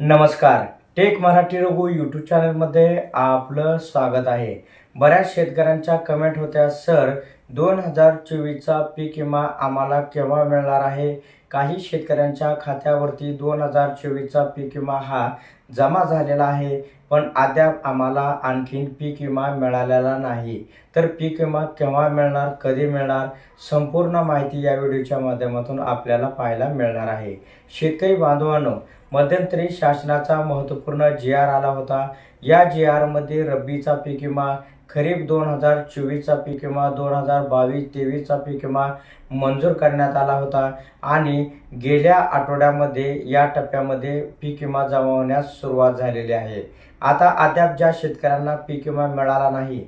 नमस्कार. Take Marathi Raghu YouTube चॅनलमध्ये आपलं स्वागत आहे. बऱ्याच शेतकऱ्यांच्या कमेंट होत्या सर दोन हजार चोवीसचा पीक विमा आम्हाला केव्हा मिळणार आहे? काही शेतकऱ्यांच्या खात्यावरती दोन हजार चोवीसचा पीक विमा हा जमा झालेला आहे पण अद्याप आम्हाला आणखीन पीक विमा मिळालेला नाही. तर पीक विमा केव्हा मिळणार कधी मिळणार संपूर्ण माहिती या व्हिडिओच्या माध्यमातून आपल्याला पाहायला मिळणार आहे. शेतकरी बांधवांनो मध्यंतरी शासनाचा महत्त्वपूर्ण जी आर आला होता. या जी आरमध्ये रब्बीचा पीक विमा खरीप दोन हजार चोवीसचा पीक विमा दोन हजार बावीस तेवीसचा पीक विमा मंजूर करण्यात आला होता. आणि गेल्या आठवड्यामध्ये या टप्प्यामध्ये पीक विमा जमा होण्यास सुरुवात झालेली आहे. आता अद्याप ज्या शेतकऱ्यांना पीक विमा मिळाला नाही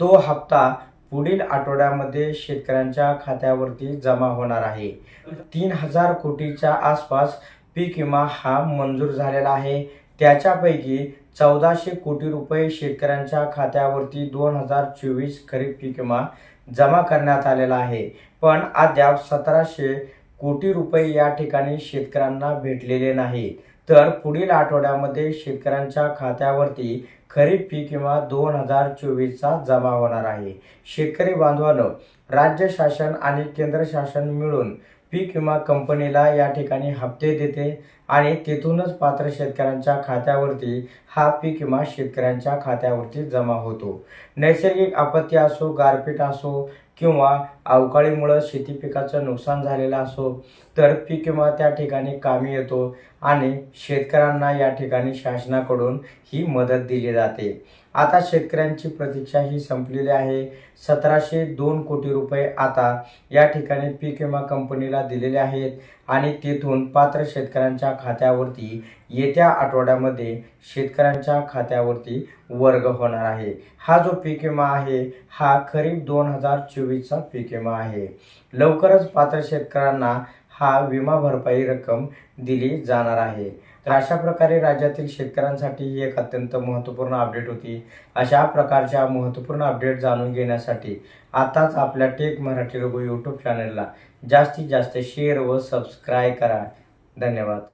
तो हप्ता पुढील आठवड्यामध्ये शेतकऱ्यांच्या खात्यावरती जमा होणार आहे. तीन हजार कोटीच्या आसपास पीक विमा हा मंजूर झालेला आहे. त्याच्यापैकी चौदाशे कोटी रुपये शेतकऱ्यांच्या खात्यावरती दोन हजार चोवीस खरीप पीक विमा जमा करण्यात आलेला आहे. पण अद्याप सतराशे कोटी रुपये या ठिकाणी शेतकऱ्यांना भेटलेले नाही. तर पुढील आठवड्यामध्ये शेतकऱ्यांच्या खात्यावरती खरीप पीक विमा दोन हजार चोवीसचा जमा होणार आहे. शेतकरी बांधवांनो राज्य शासन आणि केंद्र शासन मिळून पीक विमा कंपनीला या ठिकाणी हप्ते देते आणि तिथूनच पात्र शेतकऱ्यांच्या खात्यावरती हा पीक विमा शेतकऱ्यांच्या खात्यावरती जमा होतो. नैसर्गिक आपत्ती असो गारपीट असो किंवा अवकाळीमुळं शेती पिकाचं नुकसान झालेलं असो तर पीक विमा त्या ठिकाणी कामी येतो आणि शेतकऱ्यांना या ठिकाणी शासनाकडून ही मदत दिली जाते. आता शेतकऱ्यांची प्रतीक्षा ही संपलेली आहे. सतराशे दोन कोटी रुपये आता या ठिकाणी पीक विमा कंपनीला दिलेले आहेत आणि तेथून पात्र शेतकऱ्यांच्या खात्यावरती येत्या आठवड्यामध्ये शेतकऱ्यांच्या खात्यावरती वर्ग होणार आहे. हा जो पीक विमा आहे हा खरीप दोन हजार चोवीसचा पीक विमा आहे. लवकरच पात्र शेतकऱ्यांना हा विमा भरपाई रक्कम दिली जाणार आहे. तर अशा प्रकारे राज्यातील शेतकऱ्यांसाठी ही एक अत्यंत महत्त्वपूर्ण अपडेट होती. अशा प्रकारच्या महत्त्वपूर्ण अपडेट जाणून घेण्यासाठी आताच आपल्या टेक मराठी रघु यूट्यूब चॅनलला जास्तीत जास्त शेअर व सबस्क्राईब करा. धन्यवाद.